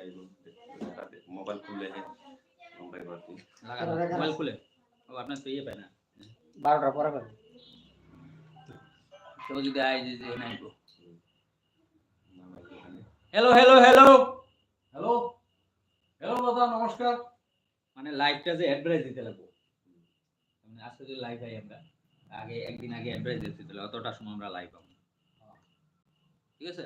आएगा मोबाइल खुले हैं मोबाइल बाती লাগা দাও। মোবাইল খুলে ও আপনার তো ইয়ে পায় না বারোটার পরে পাবে কেউ যদি আয় যে যে নাই hello hello hello hello hello দাদা নমস্কার মানে লাইভটা যে অ্যাডভার্টাইজ দিতে লাগবো মানে আজকে যদি লাইভ আই আমরা আগে একদিন আগে অ্যাডভার্টাইজ দিতে লাগবে অতটা সময় আমরা লাইভ পাবো না। ঠিক আছে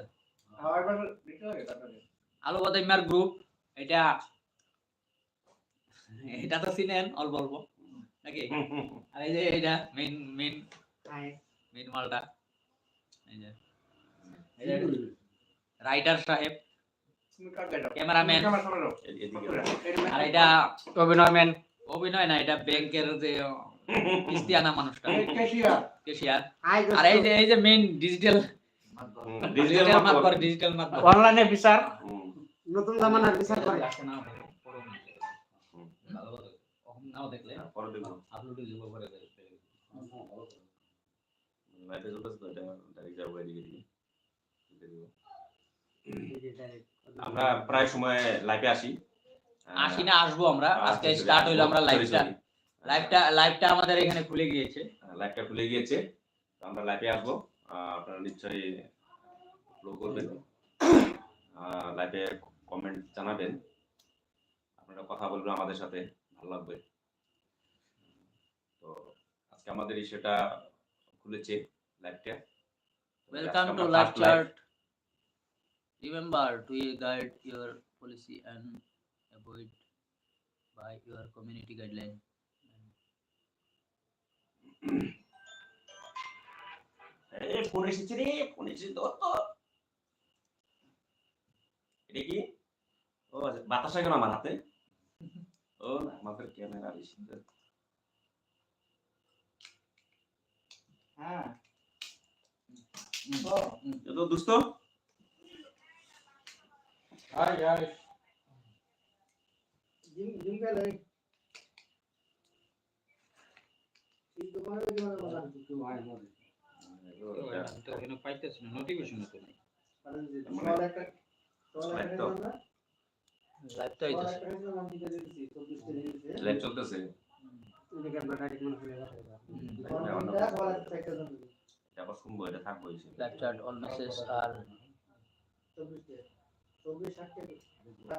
আলো বাদাইমার গ্রুপ এটা এটা তো চিনেন অল্প অল্প নাকি? আর এই যে এটা মেইন মেইন মেইন মালটা। এই যে। রাইটার সাহেব ক্যামেরাম্যান। আর এটা অভিনয় ম্যান। অভিনয় না এটা ব্যাংকের যে কিস্তি আনা মানুষটা। কেশিয়ার। আর আর এই যে এই যে মেইন ডিজিটাল ডিজিটাল মাত করে ডিজিটাল মাত অনলাইনে বিচার। নতুন জামানার বিচার করে। নাও দেখলে। আপলোড দিব করে দেবে আমরা প্রায় সময় লাইভে আসি। আসি না আসব আমরা। আজকে স্টার্ট হইল আমরা লাইভটা লাইভটা লাইভটা আমাদের এখানে খুলে গিয়েছে। লাইভটা খুলে গিয়েছে। আমরা লাইভে আসব। আহ, আপনারা নিশ্চয়ই ফলো করবেন। লাইভে কমেন্ট জানাবেন। আপনারা কথা বলবেন আমাদের সাথে ভালো লাগবে। তো আজকে আমাদের সেটা খুলেছে লাইভটা welcome to live chart remember to guide your policy and avoid by your community guideline এই ফোন এসেছে রে ফোন এসেছে ধর তো। এটা কি? ও আচ্ছা, বাতাস কেন আমার হাতে। ও না আমাদের ক্যামেরা বেশি হ্যাঁ। তো দোস্ত হাই হাই জিম জিম কে লাই এই বসা এখানে পাইতেছি না নোটিফিকেশন তো নাই। মানে? না তো একটা লাইভ চলতেছে মনে আবার শুনব এটা থাকব লাইভ চার্ট অল মেসেজ আর 24 তে 24 ষাট কে লিখছে?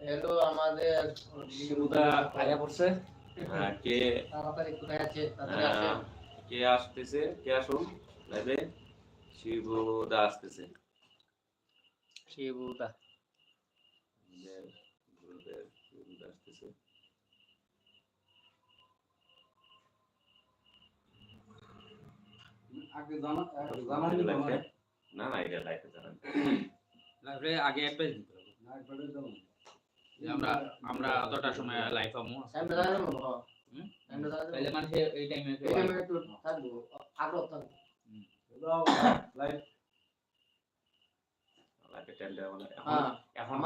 হ্যালো আমাদের শিবুদা আয়া পড়ছে হ্যাঁ, কে? তাড়াতাড়ি কোথায় আছে? তাড়াতাড়ি আহ, কে আসতেছে? কে আসুন? লাইভে? শিবদা আসতেছে। শিবুদা গ্রুপের শিবদা আসতেছে আগে জানা জানাই লাইভে না না এটা লাইভে জানান লাইভে আগে অ্যাডভাইস দিতে হবে। যে আমরা আমরা অতটা সময় লাইভ পাবো টাইমটা জানেন হুম? টাইমটা জানেন তাহলে মানুষ এই টাইমে এই টাইমে একটু থাকব আগ্রহ থাকব। লাইভে টাইমটা এখন এখন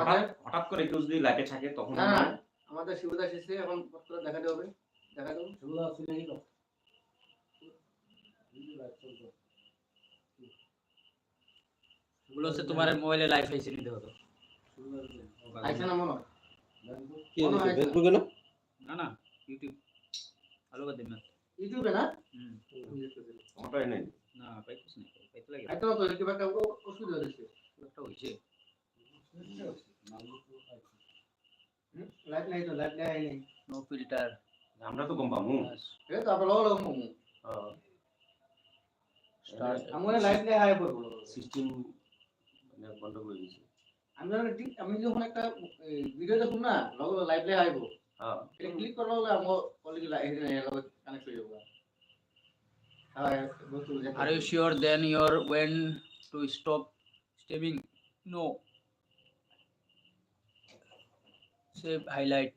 হঠাৎ করে কেউ যদি লাইভে থাকে তখন না আমাদের শিবুদা শেষে এখন পত্র দেখা দেবে দেখা দেবো সেগুলো আছে নাকি? তো এগুলো হচ্ছে তোমার মোবাইলে লাইভ হয়েছে নিতে হতো আইছে না মনে কি হয় ফেসবুকে না। না? না ইউটিউব আলো বাদ না। ইউটিউবে না? হুম। আমারটাই নেই। না পাইতেছ না। পাইতে লাগে। আইতো তো কি একটা ও- অসুবিধা হচ্ছে একটা হইছে লাইট নাই তো লাইট নাই নাই। নো ফিল্টার আমরা তো কম পাবো এই তো আপনার লগো লগো মোমো স্টার্ট আমার লাইট নাই হাই পড়ব সিস্টেম মানে বন্ধ করে দিয়েছি। আমি যখন ঠিক আমি যখন একটা ভিডিও দেখুন না লগো লাইট নাই হাইবো হ্যাঁ। এটা ক্লিক করলে হলে আমার অলরেডি লাইট লগো কানেক্ট হয়ে যাবে। হ্যাঁ বস্তু are you sure then your want to stop streaming no save highlight